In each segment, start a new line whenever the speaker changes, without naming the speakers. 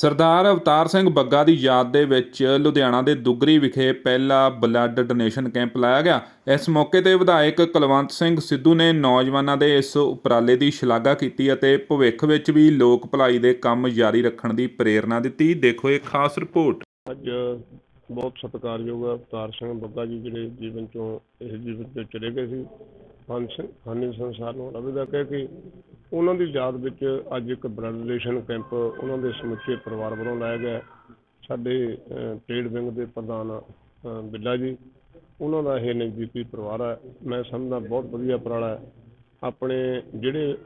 ਸਰਦਾਰ ਅਵਤਾਰ ਸਿੰਘ ਬੱਗਾ ਦੀ ਯਾਦ ਦੇ ਵਿੱਚ ਲੁਧਿਆਣਾ ਦੇ ਦੁੱਗਰੀ ਵਿਖੇ ਪਹਿਲਾ ਬਲੱਡ ਡੋਨੇਸ਼ਨ ਕੈਂਪ ਲਾਇਆ ਗਿਆ। ਇਸ ਮੌਕੇ ਤੇ ਵਿਧਾਇਕ ਕੁਲਵੰਤ ਸਿੰਘ ਸਿੱਧੂ ਨੇ ਨੌਜਵਾਨਾਂ ਦੇ ਇਸ ਉਪਰਾਲੇ ਦੀ ਸ਼ਲਾਘਾ ਕੀਤੀ ਅਤੇ ਭਵਿੱਖ ਵਿੱਚ ਵੀ ਲੋਕ ਭਲਾਈ ਦੇ ਕੰਮ ਜਾਰੀ ਰੱਖਣ ਦੀ ਪ੍ਰੇਰਣਾ ਦਿੱਤੀ। ਦੇਖੋ ਇਹ ਖਾਸ ਰਿਪੋਰਟ।
ਅੱਜ ਬਹੁਤ ਸਤਿਕਾਰਯੋਗ ਅਵਤਾਰ ਸਿੰਘ ਬੱਗਾ ਜੀ ਜਿਹੜੇ ਜੀਵਨ ਚੋਂ, ਇਸ ਜੀਵਨ ਤੋਂ ਚਲੇ ਗਏ ਸੀ। ਫਾਨੀ ਸੰਸਾਰ ਨੂੰ ਅਲਵਿਦਾ ਕਹਿ ਕੇ ਉਹਨਾਂ ਦੀ ਯਾਦ ਵਿੱਚ ਅੱਜ ਇੱਕ ਬਲੱਡ ਰਿਲੇਸ਼ਨ ਕੈਂਪ ਉਹਨਾਂ ਦੇ ਸਮੁੱਚੇ ਪਰਿਵਾਰ ਵੱਲੋਂ ਲਾਇਆ ਗਿਆ ਸਾਡੇ ਅਹ, ਟ੍ਰੇਡ ਵਿੰਗ ਦੇ ਪ੍ਰਧਾਨ ਬਿੱਲਾ ਜੀ ਉਹਨਾਂ ਦਾ ਇਹ ਨਜ਼ਦੀਕੀ ਪਰਿਵਾਰ ਹੈ। ਮੈਂ ਸਮਝਦਾ ਬਹੁਤ ਵਧੀਆ ਪਰਾਲਾ ਹੈ। ਆਪਣੇ ਜਿਹੜੇ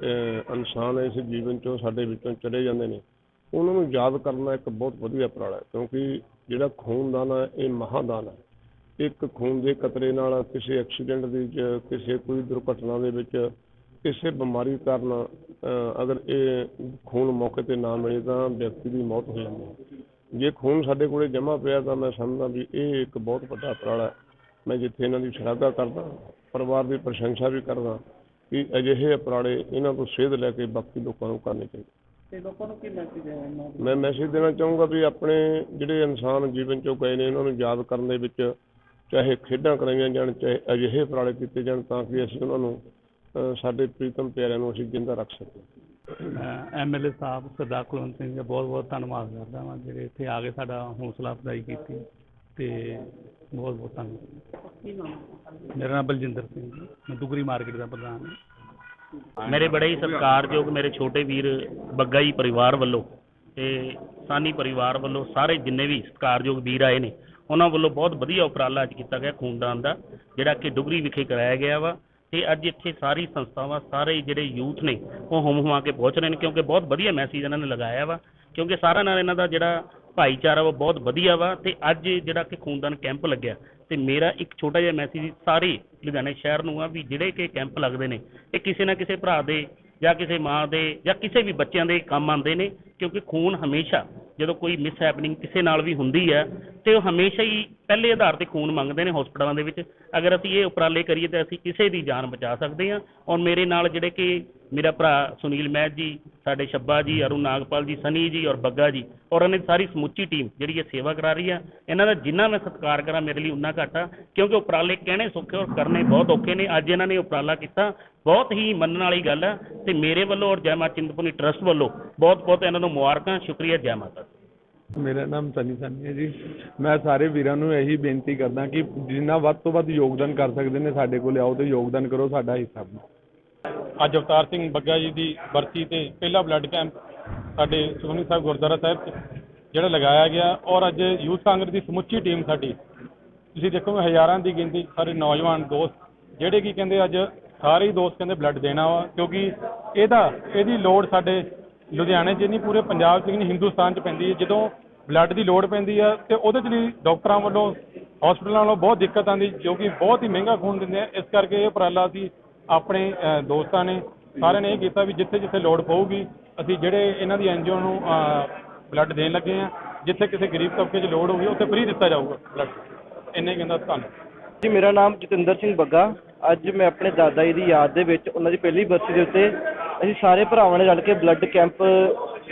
ਇਨਸਾਨ ਇਸ ਜੀਵਨ ਚੋਂ ਸਾਡੇ ਵਿੱਚੋਂ ਚਲੇ ਜਾਂਦੇ ਨੇ ਉਹਨਾਂ ਨੂੰ ਯਾਦ ਕਰਨਾ ਇੱਕ ਬਹੁਤ ਵਧੀਆ ਪਰਾਲਾ ਕਿਉਂਕਿ ਜਿਹੜਾ ਖੂਨਦਾਨ ਹੈ ਇਹ ਮਹਾਦਾਨ ਹੈ। ਇੱਕ ਖੂਨ ਦੇ ਕਤਰੇ ਨਾਲ ਕਿਸੇ ਐਕਸੀਡੈਂਟ ਦੇ ਵਿੱਚ ਕਿਸੇ ਕੋਈ ਦੁਰਘਟਨਾ ਦੇ ਵਿੱਚ ਕਿਸੇ ਬਿਮਾਰੀ ਕਾਰਨ ਅਗਰ ਇਹ ਖੂਨ ਮੌਕੇ ਤੇ ਨਾ ਮਿਲੇ ਤਾਂ ਵਿਅਕਤੀ ਦੀ ਮੌਤ ਹੋ ਜਾਂਦੀ ਹੈ। ਜੇ ਖੂਨ ਸਾਡੇ ਕੋਲੇ ਜਮ੍ਹਾਂ ਪਿਆ ਤਾਂ ਮੈਂ ਸਮਝਦਾ ਵੀ ਇਹ ਇੱਕ ਬਹੁਤ ਵੱਡਾ ਹੈ। ਮੈਂ ਜਿੱਥੇ ਇਹਨਾਂ ਦੀ ਸ਼ਲਾਘਾ ਕਰਦਾ ਪਰਿਵਾਰ ਦੀ ਪ੍ਰਸ਼ੰਸਾ ਵੀ ਕਰਦਾ ਕਿ ਅਜਿਹੇ ਉਪਰਾਲੇ ਇਹਨਾਂ ਤੋਂ ਸੇਧ ਲੈ ਕੇ ਬਾਕੀ ਲੋਕਾਂ ਨੂੰ ਕਰਨੇ ਚਾਹੀਦੇ।
ਤੇ ਲੋਕਾਂ ਨੂੰ ਕੀ ਮੈਸੇਜ ਹੈ ਇਹਨਾਂ ਦਾ?
ਮੈਂ ਮੈਸੇਜ ਦੇਣਾ ਚਾਹੂੰਗਾ ਵੀ ਆਪਣੇ ਜਿਹੜੇ ਇਨਸਾਨ ਜੀਵਨ ਚੋਂ ਗਏ ਨੇ ਉਹਨਾਂ ਨੂੰ ਯਾਦ ਕਰਨ ਦੇ ਵਿੱਚ ਚਾਹੇ ਖੇਡਾਂ ਕਰਾਈਆਂ ਜਾਣ ਚਾਹੇ ਅਜਿਹੇ ਉਪਰਾਲੇ ਕੀਤੇ ਜਾਣ ਤਾਂ ਕਿ ਅਸੀਂ ਉਹਨਾਂ ਨੂੰ ਸਾਡੇ ਪ੍ਰੀਤਮ ਪਿਆਰਿਆਂ ਨੂੰ ਅਸੀਂ ਜਿੰਦਾ ਰੱਖ ਸਕੀਏ
ਐਮਐਲਏ ਸਾਹਿਬ ਸਰਦਾਰ ਕੁਲਵੰਤ ਸਿੰਘ ਦਾ ਬਹੁਤ ਬਹੁਤ ਧੰਨਵਾਦ ਕਰਦਾ ਹਾਂ ਜਿਹੜੇ ਇੱਥੇ ਆ ਕੇ ਸਾਡਾ ਹੌਸਲਾ ਅਫਜ਼ਾਈ ਕੀਤੀ ਤੇ ਬਹੁਤ ਬਹੁਤ ਧੰਨਵਾਦ। ਮੇਰਾ ਨਾਮ ਬਲਜਿੰਦਰ ਸਿੰਘ ਜੀ ਮੈਂ ਦੁਗਰੀ ਮਾਰਕੀਟ ਦਾ ਪ੍ਰਧਾਨ ਹਾਂ।
ਮੇਰੇ ਬੜੇ ਹੀ ਸਤਿਕਾਰਯੋਗ ਮੇਰੇ ਛੋਟੇ ਵੀਰ ਬੱਗਾ ਜੀ ਪਰਿਵਾਰ ਵੱਲੋਂ ਤੇ ਸਾਨੀ ਪਰਿਵਾਰ ਵੱਲੋਂ ਸਾਰੇ ਜਿੰਨੇ ਵੀ ਸਤਿਕਾਰਯੋਗ ਵੀਰ ਆਏ ਨੇ ਉਹਨਾਂ ਵੱਲੋਂ ਬਹੁਤ ਵਧੀਆ ਉਪਰਾਲਾ ਅੱਜ ਕੀਤਾ ਗਿਆ ਖੂਨਦਾਨ ਦਾ ਜਿਹੜਾ ਕਿ ਡੁਗਰੀ ਵਿਖੇ ਕਰਾਇਆ ਗਿਆ ਵਾ। ਤੇ ਅੱਜ ਇੱਥੇ ਸਾਰੀ ਸੰਸਥਾਵਾਂ, ਸਾਰੇ ਜਿਹੜੇ ਯੂਥ ਨੇ, ਉਹ ਹੁਮ ਹੁਮਾ ਕੇ ਪਹੁੰਚ ਰਹੇ ਨੇ ਕਿਉਂਕਿ ਬਹੁਤ ਵਧੀਆ ਮੈਸੇਜ ਇਹਨਾਂ ਨੇ ਲਗਾਇਆ ਵਾ, ਕਿਉਂਕਿ ਸਾਰਿਆਂ ਨਾਲ ਇਹਨਾਂ ਦਾ ਜਿਹੜਾ ਭਾਈਚਾਰਾ ਵਾ ਬਹੁਤ ਵਧੀਆ ਵਾ ਤੇ ਅੱਜ ਜਿਹੜਾ ਕਿ ਖੂਨਦਾਨ ਕੈਂਪ ਲੱਗਿਆ, ਤੇ ਮੇਰਾ ਇੱਕ ਛੋਟਾ ਜਿਹਾ ਮੈਸੇਜ ਸਾਰੇ ਲੁਧਿਆਣੇ ਸ਼ਹਿਰ ਨੂੰ ਆ ਵੀ ਜਿਹੜੇ ਕਿ ਕੈਂਪ ਲੱਗਦੇ ਨੇ, ਇਹ ਕਿਸੇ ਨਾ ਕਿਸੇ ਭਰਾ ਦੇ ਜਾਂ ਕਿਸੇ ਮਾਂ ਦੇ ਜਾਂ ਕਿਸੇ ਵੀ ਬੱਚਿਆਂ ਦੇ ਕੰਮ ਆਉਂਦੇ ਨੇ, ਕਿਉਂਕਿ ਖੂਨ ਹਮੇਸ਼ਾ ਜਦੋਂ ਕੋਈ ਮਿਸ ਹੈਪਨਿੰਗ ਕਿਸੇ ਨਾਲ ਵੀ ਹੁੰਦੀ ਹੈ, ਤੇ ਉਹ ਹਮੇਸ਼ਾ ਹੀ ਪਹਿਲੇ ਆਧਾਰ ਤੇ ਖੂਨ ਮੰਗਦੇ ਨੇ ਹਸਪਤਾਲਾਂ ਦੇ ਵਿੱਚ। ਅਗਰ ਅਸੀਂ ਇਹ ਉਪਰਾਲੇ ਕਰੀਏ ਤਾਂ ਅਸੀਂ ਕਿਸੇ ਦੀ ਜਾਨ ਬਚਾ ਸਕਦੇ ਹਾਂ। ਔਰ ਮੇਰੇ ਨਾਲ ਜਿਹੜੇ ਕਿ ਮੇਰਾ ਭਰਾ ਸੁਨੀਲ ਮਹਿਤ ਜੀ, ਸਾਡੇ ਸ਼ੱਬਾ ਜੀ, ਅਰੁਣ ਨਾਗਪਾਲ ਜੀ, ਸਨੀ ਜੀ ਔਰ ਬੱਗਾ ਜੀ ਔਰ ਇਹਨਾਂ ਦੀ ਸਾਰੀ ਸਮੁੱਚੀ ਟੀਮ ਜਿਹੜੀ ਇਹ ਸੇਵਾ ਕਰਾ ਰਹੀ ਆ। ਇਹਨਾਂ ਦਾ ਜਿੰਨਾ ਮੈਂ ਸਤਿਕਾਰ ਕਰਾਂ ਮੇਰੇ ਲਈ ਉਨਾ ਘੱਟ ਆ, ਕਿਉਂਕਿ ਉਪਰਾਲੇ ਕਹਿਣੇ ਸੌਖੇ ਔਰ ਕਰਨੇ ਬਹੁਤ ਔਖੇ ਨੇ, ਅੱਜ ਇਹਨਾਂ ਨੇ ਉਪਰਾਲਾ ਕੀਤਾ। ਬਹੁਤ ਹੀ ਮੰਨਣ ਵਾਲੀ ਗੱਲ ਆ ਤੇ ਮੇਰੇ ਵੱਲੋਂ ਔਰ ਜੈ ਮਾਂ ਚਿੰਤਪੁਰਨੀ ਟਰਸਟ ਵੱਲੋਂ ਬਹੁਤ ਬਹੁਤ ਇਹਨਾਂ ਨੂੰ ਮੁਬਾਰਕਾਂ, ਸ਼ੁਕਰੀਆ ਜੈ ਮਾਤਾ
ਮੇਰਾ ਨਾਮ ਸਨੀ ਸਨੀ ਹੈ ਜੀ। ਮੈਂ ਸਾਰੇ ਵੀਰਾਂ ਨੂੰ ਇਹੀ ਬੇਨਤੀ ਕਰਦਾ ਕਿ ਜਿੰਨਾ ਵੱਧ ਤੋਂ ਵੱਧ ਯੋਗਦਾਨ ਕਰ ਸਕਦੇ ਨੇ ਸਾਡੇ ਕੋਲ ਆਓ ਤੇ ਯੋਗਦਾਨ ਕਰੋ ਸਾਡਾ ਹਿੱਸਾ ਬਣੋ।
ਅੱਜ ਅਵਤਾਰ ਸਿੰਘ ਬੱਗਾ ਜੀ ਦੀ ਵਰਤੀ ਤੇ ਪਹਿਲਾ ਬਲੱਡ ਕੈਂਪ ਸਾਡੇ ਸੁਖਮਨੀ ਸਾਹਿਬ ਗੁਰਦੁਆਰਾ ਸਾਹਿਬ 'ਚ, ਜਿਹੜਾ ਲਗਾਇਆ ਗਿਆ ਔਰ ਅੱਜ ਯੂਥ ਕਾਂਗਰਸ ਦੀ ਸਮੁੱਚੀ ਟੀਮ ਸਾਡੀ। ਤੁਸੀਂ ਦੇਖੋ ਹਜ਼ਾਰਾਂ ਦੀ ਗਿਣਤੀ ਸਾਰੇ ਨੌਜਵਾਨ ਦੋਸਤ, ਜਿਹੜੇ ਕੀ ਕਹਿੰਦੇ ਅੱਜ ਸਾਰੇ ਹੀ ਦੋਸਤ ਕਹਿੰਦੇ ਬਲੱਡ ਦੇਣਾ ਵਾ, ਕਿਉਂਕਿ ਇਹਦਾ, ਇਹਦੀ ਲੋੜ ਸਾਡੇ ਲੁਧਿਆਣੇ 'ਚ ਨਹੀਂ, ਪੂਰੇ ਪੰਜਾਬ 'ਚ ਨਹੀਂ, ਹਿੰਦੁਸਤਾਨ 'ਚ ਪੈਂਦੀ ਹੈ। ਜਦੋਂ ਬਲੱਡ ਦੀ ਲੋੜ ਪੈਂਦੀ ਆ ਤੇ ਉਹਦੇ 'ਚ ਲਈ ਡਾਕਟਰਾਂ ਵੱਲੋਂ ਹਸਪੀਟਲਾਂ ਵੱਲੋਂ ਬਹੁਤ ਦਿੱਕਤ ਆਉਂਦੀ, ਜੋ ਕਿ ਬਹੁਤ ਹੀ ਮਹਿੰਗਾ ਖੂਨ ਦਿੰਦੇ ਆ। ਇਸ ਕਰਕੇ ਇਹ ਉਪਰਾਲਾ ਅਸੀਂ ਆਪਣੇ ਦੋਸਤਾਂ ਨੇ ਸਾਰਿਆਂ ਨੇ ਇਹ ਕੀਤਾ ਵੀ ਜਿੱਥੇ ਜਿੱਥੇ ਲੋੜ ਪਊਗੀ, ਅਸੀਂ ਜਿਹੜੇ ਇਹਨਾਂ ਦੀ ਐਨਜੀਓ ਨੂੰ ਬਲੱਡ ਦੇਣ ਲੱਗੇ ਆ ਜਿੱਥੇ ਕਿਸੇ ਗਰੀਬ ਤਬਕੇ 'ਚ ਲੋੜ ਹੋਊਗੀ, ਉੱਥੇ ਫ੍ਰੀ ਦਿੱਤਾ ਜਾਊਗਾ ਬਲੱਡ ਇੰਨੇ ਹੀ ਕਹਿੰਦਾ ਧੰਨਵਾਦ।
ਜੀ, ਮੇਰਾ ਨਾਮ ਜਤਿੰਦਰ ਸਿੰਘ ਬੱਗਾ। ਅੱਜ ਮੈਂ ਆਪਣੇ ਦਾਦਾ ਜੀ ਦੀ ਯਾਦ ਦੇ ਵਿੱਚ ਉਹਨਾਂ ਦੀ ਪਹਿਲੀ ਬਰਸੀ ਦੇ ਉੱਤੇ ਅਸੀਂ ਸਾਰੇ ਭਰਾਵਾਂ ਨੇ ਰਲ ਕੇ ਬਲੱਡ ਕੈਂਪ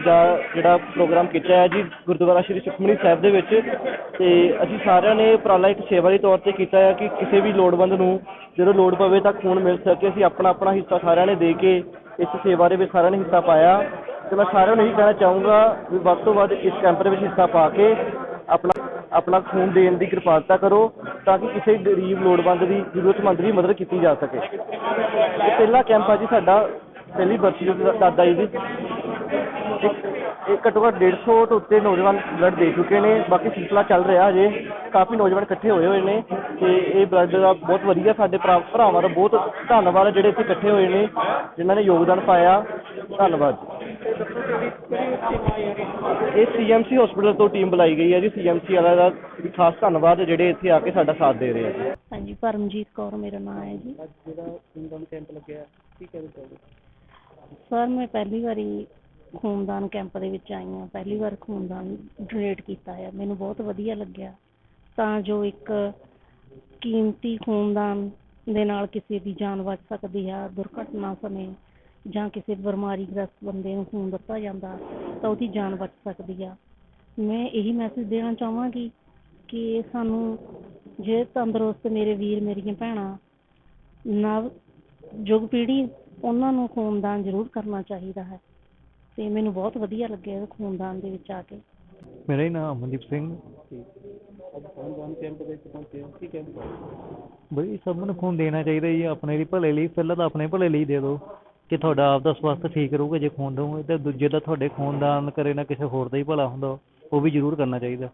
ਦਾ ਜਿਹੜਾ ਪ੍ਰੋਗਰਾਮ ਕੀਤਾ ਹੈ ਜੀ, ਗੁਰਦੁਆਰਾ ਸ਼੍ਰੀ ਸੁਖਮਨੀ ਸਾਹਿਬ ਦੇ ਵਿੱਚ। ਤੇ ਅਸੀਂ ਸਾਰਿਆਂ ਨੇ ਉਪਰਾਲਾ ਇੱਕ ਸੇਵਾ ਦੇ ਤੌਰ ਤੇ ਕੀਤਾ ਹੈ ਕਿ ਕਿਸੇ ਵੀ ਲੋੜਵੰਦ ਨੂੰ ਜਦੋਂ ਲੋੜ ਪਵੇ ਤਾਂ ਖੂਨ ਮਿਲ ਸਕੇ। ਅਸੀਂ ਆਪਣਾ ਆਪਣਾ ਹਿੱਸਾ ਸਾਰਿਆਂ ਨੇ ਦੇ ਕੇ ਇਸ ਸੇਵਾ ਦੇ ਵਿੱਚ ਸਾਰਿਆਂ ਨੇ ਹਿੱਸਾ ਪਾਇਆ। ਤੇ ਮੈਂ ਸਾਰਿਆਂ ਨੂੰ ਇਹੀ ਕਹਿਣਾ ਚਾਹੂੰਗਾ ਵੀ ਵੱਧ ਤੋਂ ਵੱਧ ਇਸ ਕੈਂਪ ਦੇ ਵਿੱਚ ਹਿੱਸਾ ਪਾ ਕੇ ਆਪਣਾ ਆਪਣਾ ਖੂਨ ਦੇਣ ਦੀ ਕਿਰਪਾਲਤਾ ਕਰੋ ਤਾਂ ਕਿ ਕਿਸੇ ਗਰੀਬ ਲੋੜਵੰਦ ਦੀ ਜ਼ਰੂਰਤਮੰਦ ਦੀ ਮਦਦ ਕੀਤੀ ਜਾ ਸਕੇ। ਇਹ ਪਹਿਲਾ ਕੈਂਪ ਆ ਜੀ ਸਾਡਾ, ਪਹਿਲੀ ਬਰਸੀ ਦੇ ਦਾਦਾ ਜੀ ਦੀ ਇਹ ਘੱਟੋ ਘੱਟ 150 ਤੋਂ ਉੱਤੇ ਨੌਜਵਾਨ ਬਲੱਡ ਦੇ ਚੁੱਕੇ ਨੇ ਬਾਕੀ ਸਿਲਸਿਲਾ ਚੱਲ ਰਿਹਾ ਅਜੇ ਕਾਫੀ ਨੌਜਵਾਨ ਇਕੱਠੇ ਹੋਏ ਹੋਏ ਨੇ ਤੇ ਇਹ ਬਲੱਡ ਦਾ ਬਹੁਤ ਵਧੀਆ ਸਾਡੇ ਭਰਾ ਭਰਾਵਾਂ ਦਾ ਬਹੁਤ ਧੰਨਵਾਦ ਹੈ ਜਿਹੜੇ ਇੱਥੇ ਇਕੱਠੇ ਹੋਏ ਨੇ ਜਿਨ੍ਹਾਂ ਨੇ ਯੋਗਦਾਨ ਪਾਇਆ। ਧੰਨਵਾਦ। ਇਹ ਸੀਐਮਸੀ ਹਸਪੀਟਲ ਤੋਂ ਟੀਮ ਬੁਲਾਈ ਗਈ ਹੈ ਜੀ। ਸੀਐਮਸੀ ਵਾਲਾ ਦਾ ਵੀ ਖਾਸ ਧੰਨਵਾਦ ਹੈ ਜਿਹੜੇ ਇੱਥੇ ਆ ਕੇ ਸਾਡਾ ਸਾਥ ਦੇ ਰਹੇ ਆ ਜੀ।
ਹਾਂਜੀ ਪਰਮਜੀਤ ਕੌਰ ਮੇਰਾ ਨਾਮ ਹੈ ਜੀ।
ਜਿਹੜਾ ਖੂਨਦਾਨ ਕੈਂਪ ਲੱਗਿਆ ਕੀ ਕਹਿਣਾ ਚਾਹੋਗੇ?
ਸਰ ਮੈਂ ਪਹਿਲੀ ਵਾਰੀ ਖੂਨਦਾਨ ਕੈਂਪ ਦੇ ਵਿੱਚ ਆਈ ਹਾਂ, ਪਹਿਲੀ ਵਾਰ ਖੂਨਦਾਨ ਡੋਨੇਟ ਕੀਤਾ ਹੈ, ਮੈਨੂੰ ਬਹੁਤ ਵਧੀਆ ਲੱਗਿਆ। ਤਾਂ ਜੋ ਇੱਕ ਕੀਮਤੀ ਖੂਨਦਾਨ ਦੇ ਨਾਲ ਕਿਸੇ ਦੀ ਜਾਨ ਬਚ ਸਕਦੀ ਹੈ, ਦੁਰਘਟਨਾ ਸਮੇਂ ਜਾਂ ਕਿਸੇ ਬਿਮਾਰੀ ਗ੍ਰਸਤ ਬੰਦੇ ਨੂੰ ਖੂਨ ਦਿੱਤਾ ਜਾਂਦਾ, ਤਾਂ ਉਹਦੀ ਜਾਨ ਬਚ ਸਕਦੀ ਆ। ਮੈਂ ਇਹੀ ਮੈਸੇਜ ਦੇਣਾ ਚਾਹਾਂਗੀ ਕਿ ਸਾਨੂੰ ਜੇ ਤੰਦਰੁਸਤ ਮੇਰੇ ਵੀਰ, ਮੇਰੀਆਂ ਭੈਣਾਂ, ਨਵ, ਯੁੱਗ ਪੀੜ੍ਹੀ, ਉਹਨਾਂ ਨੂੰ ਖੂਨਦਾਨ ਜ਼ਰੂਰ ਕਰਨਾ ਚਾਹੀਦਾ ਹੈ। ਤੇ ਮੈਨੂੰ ਬਹੁਤ ਵਧੀਆ ਲੱਗਿਆ ਖੂਨਦਾਨ ਦੇ ਵਿੱਚ ਆ ਕੇ।
ਮੇਰਾ ਹੀ ਨਾਮ ਅਮਨਦੀਪ ਸਿੰਘ।
ਅੱਜ ਖੂਨਦਾਨ ਕੈਂਪ ਦੇ ਵਿੱਚ ਪਹੁੰਚੇ ਹੋ। ਕੀ ਕਹਿੰਦੇ
ਬਈ ਸਭ ਨੂੰ ਖੂਨ ਦੇਣਾ ਚਾਹੀਦਾ ਜੀ ਆਪਣੇ ਲਈ ਭਲੇ ਲਈ। ਪਹਿਲਾਂ ਤਾਂ ਆਪਣੇ ਭਲੇ ਲਈ ਦੇ ਦਿਓ ਕਿ ਤੁਹਾਡਾ ਆਪਦਾ ਸਵਾਸਥ ਠੀਕ ਰਹੂਗਾ। ਜੇ ਖੂਨ ਦਓਗੇ ਤੇ ਦੂਜੇ ਦਾ ਤੁਹਾਡੇ ਖੂਨਦਾਨ ਕਰੇ ਨਾ ਕਿਸੇ ਹੋਰ ਦਾ ਹੀ ਭਲਾ ਹੁੰਦਾ। ਉਹ ਵੀ ਜ਼ਰੂਰ ਕਰਨਾ ਚਾਹੀਦਾ।